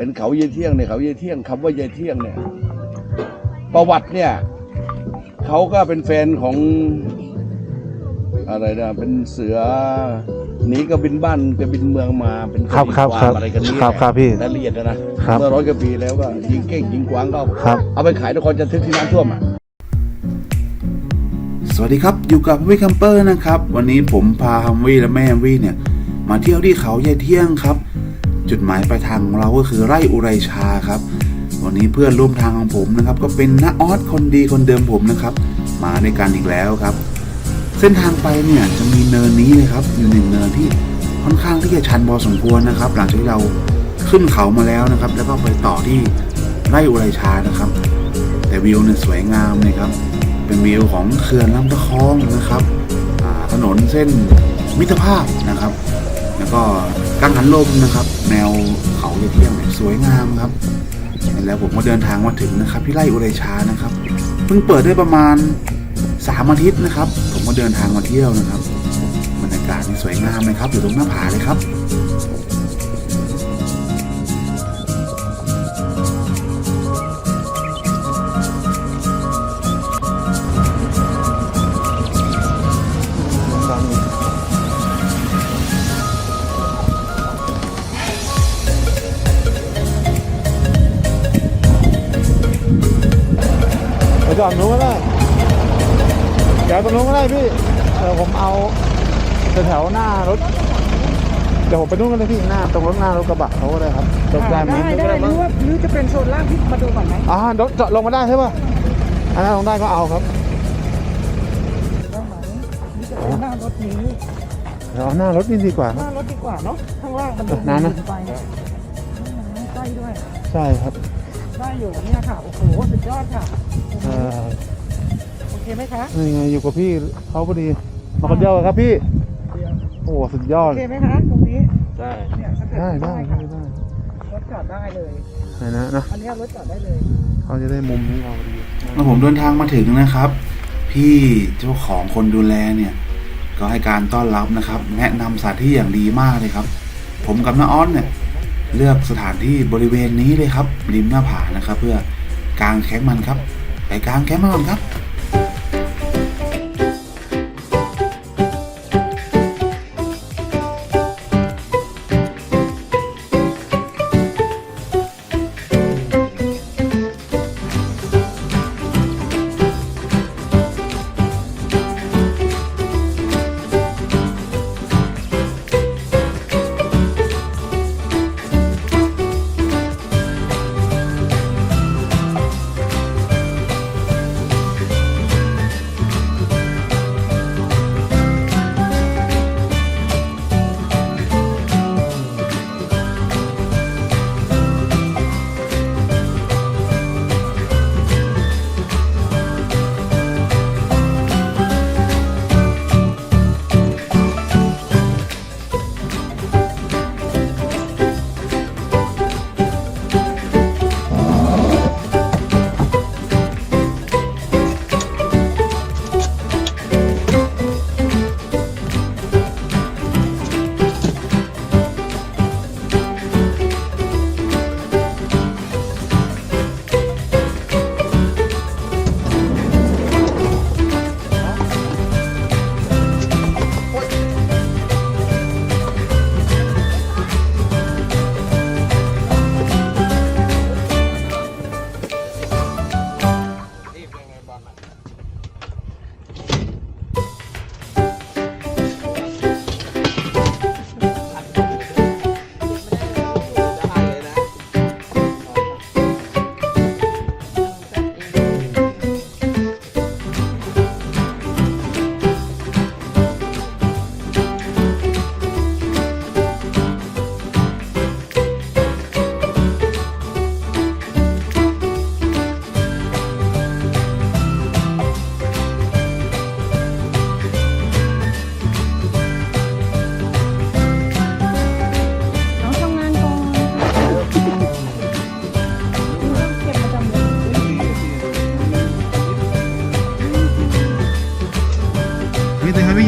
เป็นเขาเยายเที่ยงเนี่ยเขาเยายเที่ยงคำว่าเยายเที่ยงเนี่ย ประวัติเนี่ยเขาก็เป็นแฟนของอะไรนะเป็นเสือหนีกระบินบ้านกระบินเมืองมาเป็นครับครับกครับอะไรกันนี่ครับครับพี่รายละเอียดนะนะครับเมื่อร้อยกว่าปีแล้วก็ยิงเก้งยิงกวางก็ครับเอาไปขายนครจันทร์ที่น้ำท่วมอะสวัสดีครับอยู่กับวิคัมเปอร์นะครับ วันนี้ผมพาฮัมวี่และแม่ฮัมวี่เนี่ย มาเที่ยวที่เขายายเที่ยงครับ จุดหมายปลายทางของเราก็คือไร่อุไรชาครับวันนี้เพื่อนร่วมทางของผมนะครับ ก็เป็นน้าออสคนดีคนเดิมผมนะครับ มาในการอีกแล้วครับ เส้นทางไปเนี่ยจะมีเนินนี้เลยครับ อยู่หนึ่งเนินที่ค่อนข้างที่จะชันพอสมควรนะครับ หลังจากที่เราขึ้นเขามาแล้วนะครับ แล้วก็ไปต่อที่ไร่อุไรชานะครับ แต่วิวเนี่ยสวยงามเลยครับ เป็นวิวของเขื่อนลำตะคองนะครับถนนเส้นมิตรภาพนะครับ ก็กังหันลมนะครับ แนวเขาเที่ยงเนี่ยสวยงามครับแล้วผมก็เดินทางมาถึงนะครับที่ไร่อุไรชานะครับเพิ่งเปิดได้ประมาณสามอาทิตย์นะครับ ผมก็เดินทางมาเที่ยวนะครับบรรยากาศนี่สวยงามเลยครับอยู่ตรงหน้าผาเลยครับ จอดนู้นก็ได้เดี๋ยวตรงนู้นก็ได้พี่เดี๋ยวผมเอาแถวๆหน้ารถเดี๋ยวผมไปนู่นกันเลยพี่หน้าตรงรถหน้ารถกระบะเขาก็ได้ครับรถได้ไหมได้ได้หรือว่าหรือจะเป็นโซนล่างที่มาดูก่อนไหมอ่ารถจอดลงมาได้ใช่ป่ะอันนั้นลงได้ก็เอาครับได้ไหมนี่จะเป็นหน้ารถนี้เดี๋ยวเอาหน้ารถนี่ดีกว่าหครับน้ารถดีกว่าเนาะข้างล่างมันดูนานนะไปอืมใกล้ด้วยใช่ครับ ได้อยู่เนี่ยค่ะ โอ้โห สุดยอดค่ะเอ่อโอเคไหมคะนี่ไงอยู่กับพี่เขาพอดีมาคนเดียวเหรอครับพี่ โอ้โหสุดยอโอด เคไหมคะตรงนี้ ได้เนี่ยสเต็ปได้ได้ค่ะได้ได้รถจอดได้เลย ไหนนะนะอันเนี้ยรถจอดได้เลย เขาจะได้มุมนี้เราพอดี เมื่อผมเดินทางมาถึงนะครับ พี่เจ้าของคนดูแลเนี่ย ก็ให้การต้อนรับนะครับ แนะนำสถานที่อย่างดีมากเลยครับ ผมกับน้าอ้อนเนี่ย เลือกสถานที่บริเวณนี้เลยครับริมหน้าผานะครับ เพื่อกางแคมป์มันครับ ไปกางแคมป์มันก่อนครับ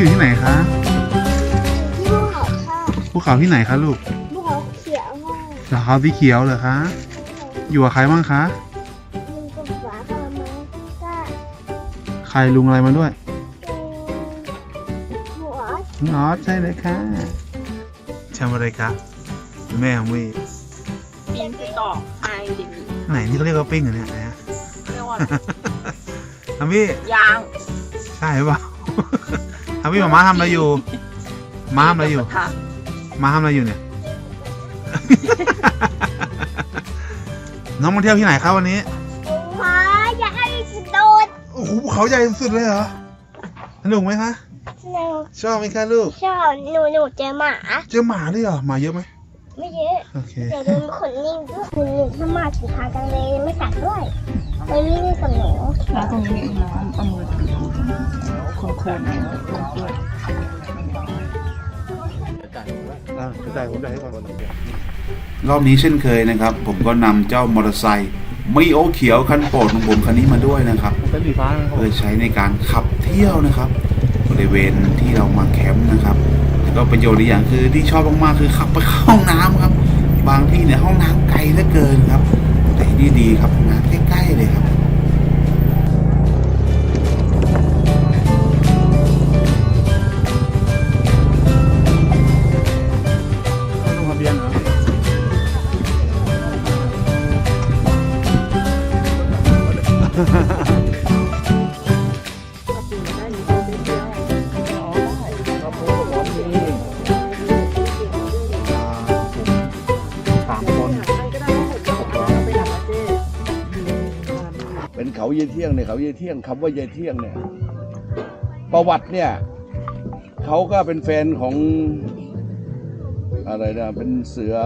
อยู่ที่ไหนคะที่ภูเขาค่ะภูเขาที่ไหนคะลูกภูเขาเขียวมากอรองเท้าสีเขียวเหรอคะ อยู่กับใครบ้างคะลุงกับฝาพามาก็ใครลุงอะไรมาด้วยหัวอ๋อใช่เลยค่ะทำอะไรคะแม่ของวีปิ้งไปต่อไอดิไหนนี่เขาเรียกว่าปิ้งเหรอเนี่ยไหนอะเรียกว่าทำพี่ยางใช่หรือเปล่า ทำพี่หมาม้าทำอะไรอยู่ม้าทำอะไรอยู่ ค่ะมาทำอะไรอยู่เนี่ย น้องมาเที่ยวที่ไหนครับวันนี้หัวอยากให้โดดโอ้โหเขาใหญ่สุดเลยเหรอ สนุกไหมคะ หนูชอบไหมคะลูก ชอบหนูหนูเจอหมา เจอหมาด้วยเหรอ หมาเยอะไหมไม่เยอะโอเค เดี๋ยวโดนขนนิ่งด้วยหนูหนูถ้ามาถึงทางกันเลยไม่กัดด้วย เลยเล่นกับหนูแล้วตรงนี้น้ำเอามือถือคนโคนๆเนี่ยด้วยรอบนี้เช่นเคยนะครับ ผมก็นำเจ้ามอเตอร์ไซค์มิโอเขียวคันโปรดของผมคันนี้มาด้วยนะครับเป็นสีฟ้าเพื่อใช้ในการขับเที่ยวนะครับ บริเวณที่เรามาแคมป์นะครับแล้วก็ประโยชน์อีกอย่างคือที่ชอบมากๆคือขับไปเข้าห้องน้ำครับ บางที่เนี่ยห้องน้ำไกลเหลือเกินครับ ไหนดีๆครับห้องน้ำใกล้ๆเลยครับ เป็นเขาเยายเที่ยงเนี่ยเขาเยายเที่ยงคำว่าเยายเที่ยงเนี่ย ประวัติเนี่ยเขาก็เป็นแฟนของอะไรนะเป็นเสือ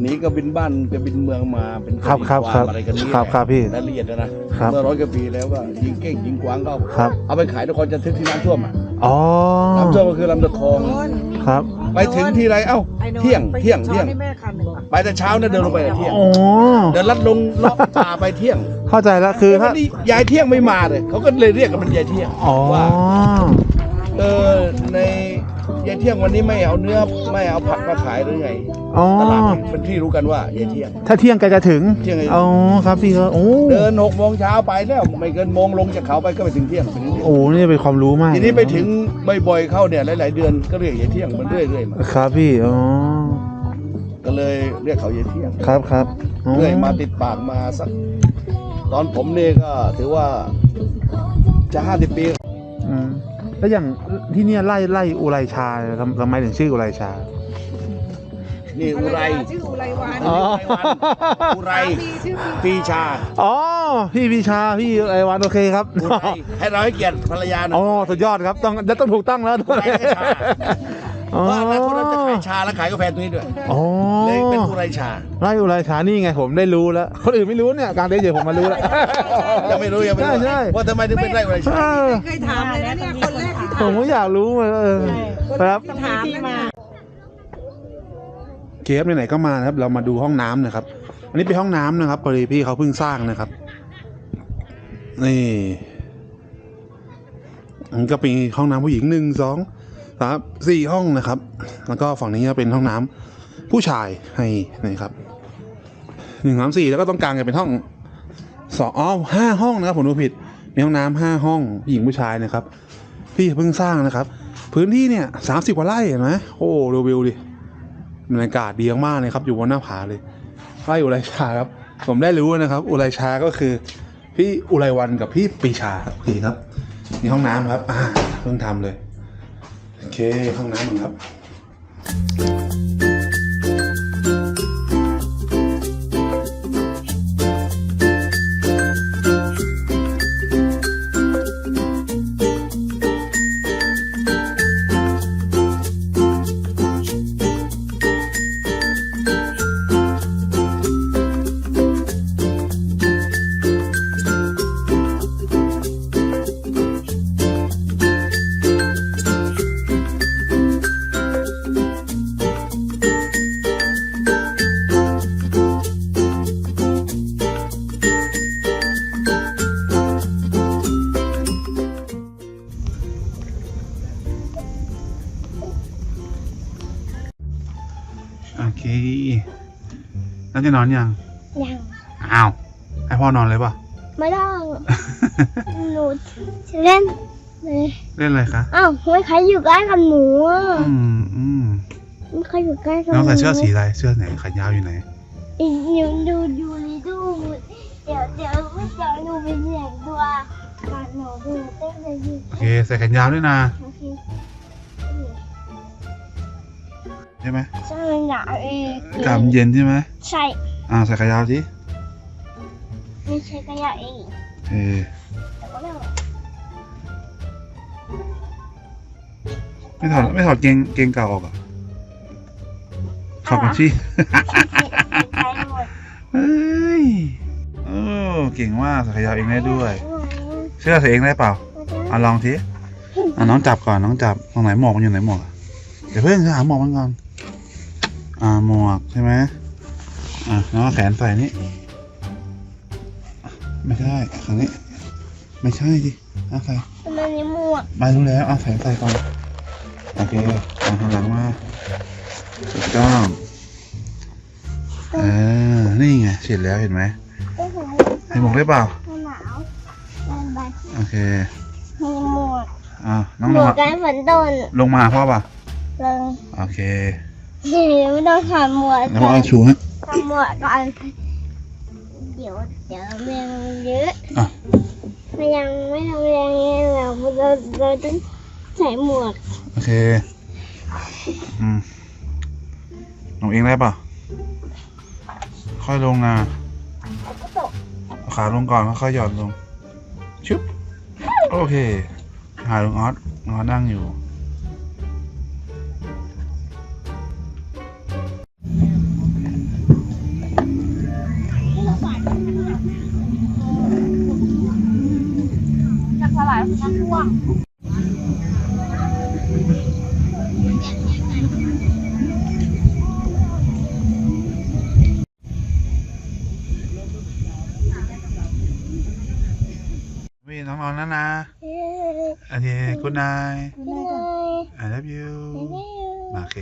หนีกระบินบ้านกระบินเมืองมาเป็นครับครับวาครับมอะไรกันนี่ครับครับพี่รายละเอียดนะนะครับเมื่อร้อยกว่าปีแล้วก็ยิงเก้งยิงกวางก็ครับเอาไปขายนครจันทร์ที่น้ำท่วมอะอ๋อน้ำท่วมก็คือลำตะคองครับ ไปถึงที่ไรเอ้าเที่ยงเที่ยงเที่ยงให้แม่คันหนึ่งอะไปแต่เช้านะเดินลงไปแต่เที่ยงอ๋อเดินลัดลงลอดป่าไปเที่ยง เข้าใจแล้วคือแล้วถ้าวันนี้ยายเที่ยงไม่มาเลยเขาก็เลยเรียกกันเป็นยายเที่ยงอ๋อว่าเออใน ยายเที่ยงวันนี้ไม่เอาเนื้อไม่เอาผักมาขายหรือไงอ๋อตลาดเป็นที่รู้กันว่ายายเที่ยง ถ้าเที่ยงแกจะถึงเที่ยงไงอ๋อครับพี่ครับโอ้เดินหกโมงเช้าไปแล้วไม่เกินโมงลงจากเขาไปก็ไปถึงเที่ยงไปถึงเที่ยงโอ้นี่เป็นความรู้มากทีนี้ไปถึงบ่อยๆเข้าเนี่ยหลาย ๆ เดือนก็เรียกยายเที่ยงมันเรื่อยๆมาครับพี่อ๋อก็เลยเรียกเขายายเที่ยงครับครับอ๋อเรื่อยมาติดปากมาสักตอนผมนี่ก็ถือว่าจะห้าสิบปีอืม แล้วอย่างที่เนี่ยไล่ไล่อุไรชาทำทำไมถึงชื่ออุไรชา นี่อุไร ชื่ออุไรวันอ๋อ อุไรชื่อปีชา อ๋อ พี่พิชาพี่อุไรวันโอเคครับ อุไร ให้เราให้เกียรติภรรยาหน่อ๋ออยสุดยอดครับ ต้องต้องถูกตั้งแล้วอุไรกับชา อ๋อว่าอนาคตเราจะขายชาและขายกาแฟตรงนี้ด้วย อ๋อเลยเป็นอุไรชา ไล่อุไรชานี่ไงผมได้รู้แล้ว คนอื่นไม่รู้เนี่ยการเดทเจอผมมารู้แล้ว ยังไม่รู้ยังไม่ใช่รู้ใช่ ว่าทำไมถึงเป็นไร่อุไรชา เออ เคยถามเลยนะเนี่ยคนแรกที่ ผมก็อยากรู้เออครับถามมาเคฟไหนๆก็มานะครับ เรามาดูห้องน้ำนะครับ อันนี้เป็นห้องน้ำนะครับพอดีพี่เขาเพิ่งสร้างนะครับ นี่อันนี้ก็เป็นห้องน้ำผู้หญิงหนึ่งสองสามสี่ห้องนะครับ แล้วก็ฝั่งนี้ก็เป็นห้องน้ำผู้ชายให้นะครับหนึ่งสามสี่แล้วก็ตรงกลางจะเป็นห้องสองอ๋อห้าห้องนะครับผมดูผิดมีห้องน้ำห้าห้องผู้หญิงผู้ชายนะครับ พี่เพิ่งสร้างนะครับ พื้นที่เนี่ยสามสิบกว่าไร่เห็นไหมโอ้ดูวิวดิบรรยากาศดีมากเลยครับ อยู่บนหน้าผาเลยไร่อุไรชาครับ ผมได้รู้นะครับ อุไรชาก็คือ พี่อุไรวันกับพี่ปีชาครับโอเคครับนี่ห้องน้ำครับอ่าเพิ่งทำเลยโอเคห้องน้ำครับ จะนอนยัง ยังอ้าวให้พ่อนอนเลยป่ะ ไม่ต้อง หนูจะเล่นเลยเล่นอะไรคะ อ้าวไม่ใครอยู่ใกล้กับหนูอะอืมอืมไม่ใครอยู่ใกล้กับหน้นูองใส่เสื้อสีอะไร เสื้อไหนขายาวอยู่ไหน อีดูดูดูดู เดี๋ยวเดี๋ยวเดี๋ยวหนูไปเสียงตัวก่อนหนูดูเต้นเลยดิโอเค ใส่แขนยาวด้วยนะ โอเค ใช่ไหมใช่มันหนาวเองอากาศมันเย็นใช่ไหมใช่อ่าใส่แขนยาวสิไม่ใช่กระยาเองเออแต่ก็ไม่หรอกไม่ถอดไม่ถอดเกงเกงเก่าออกเหรอะถอดกันสิใช้หมดเฮ้ยโอ้เก่งมากใส่แขนยาวเองได้ด้วย เสื้อใส่เองได้เปล่า อะลองทีอะน้องจับก่อนน้องจับตรงไหนหมวกมันอยู่ไหนหมวกอะ เดี๋ยวเพิ่งหาหมวกมันก่อน อ่าหมวกใช่ไหมอะน้องเอาแขนใส่นี่ ไม่ใช่ข้างนี้ ไม่ใช่ดิอะใส่ทำไมมีหมวกมารู้แล้วเอาแขนใส่ก่อน โอเคเอาข้างหลังมาถูกต้องเออนี่ไงเสร็จแล้วเห็นไหมก็คือใส่หมวกได้เปล่าหนาวมันบัดโอเค มีหมวกอ่าน้องหมลงวกมากันฝนตกลงมาหาพ่อป่ะเลยโอเคเดี๋ยวไม่ต้องถอดหมวกแล้วพ่อเอาชูให้ถอดหมวกก่อนเดี๋ยวเดี๋ยวแมงเยอะอะมันยังไม่ทำแรงเลยเราเราเราต้องใส่หมวกโอเคอืมลงเองได้ป่ะค่อยลงนะก็ตกเอาขาลงก่อนค่อยๆหย่อนลงชุบโอเคหาลุงออสลุงออสนั่งอยู่ ยโอเคกูนายไม่ได้ I love you ไม่ได้โอเค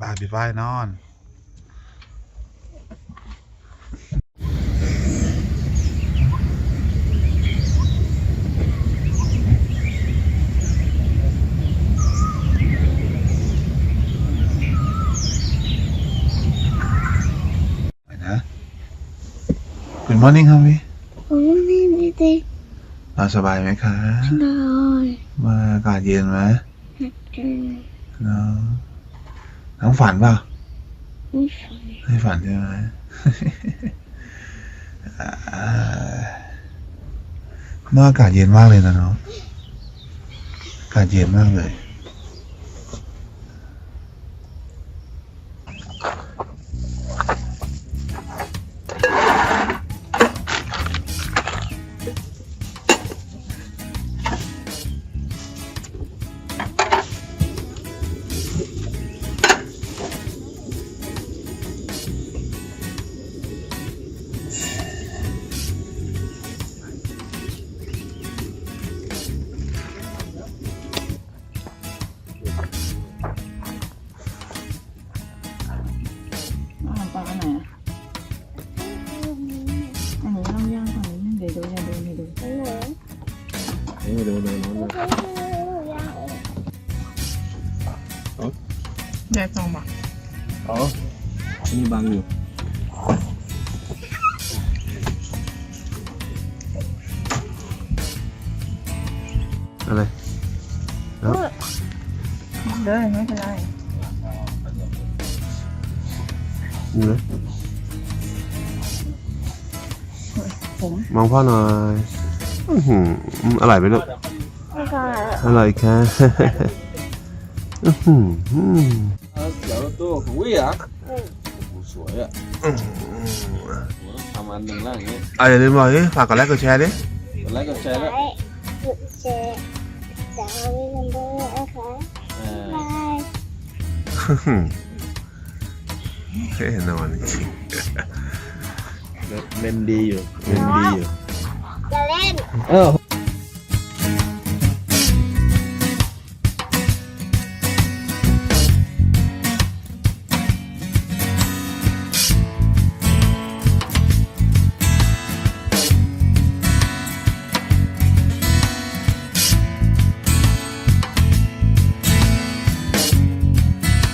บายบีบายนอน ไปนะ Good morning ครับพี่ผมไม่ได้ได้นอนสบายไหมคะนอนมาอากาศเย็นไหมอืมเนาะน้องฝันเปล่าไม่ฝันไม่ฝันใช่ไหม อ่าเมื่ออากาศเย็นมากเลยนะเนาะอากาศเย็นมากเลย ไม่รู้แยกสองบาทอ๋ออันนี้บังอยู่อะไรเด้อไม่เป็นไรนี่นะผมมองพ่อหน่อย อื้อหืออร่อยไหมลูกแล้วก็อร่อยค่ะ อื้อหือเดี๋ยวตัวของวิอะสวยอะทำอันหนึ่งแล้วอย่างเงี้ยอะอย่าลืมบอกดิฝากกดไลค์กดแชร์ดิกดไลค์กดแชร์แล้วไลค์กดแชร์แต่ว่าไม่ทำด้วยนะคะอ่าบายอื้อหือเฮ้ยนอนจริงเล่นดีอยู่เล่นดีอยู่ จะเล่น เออ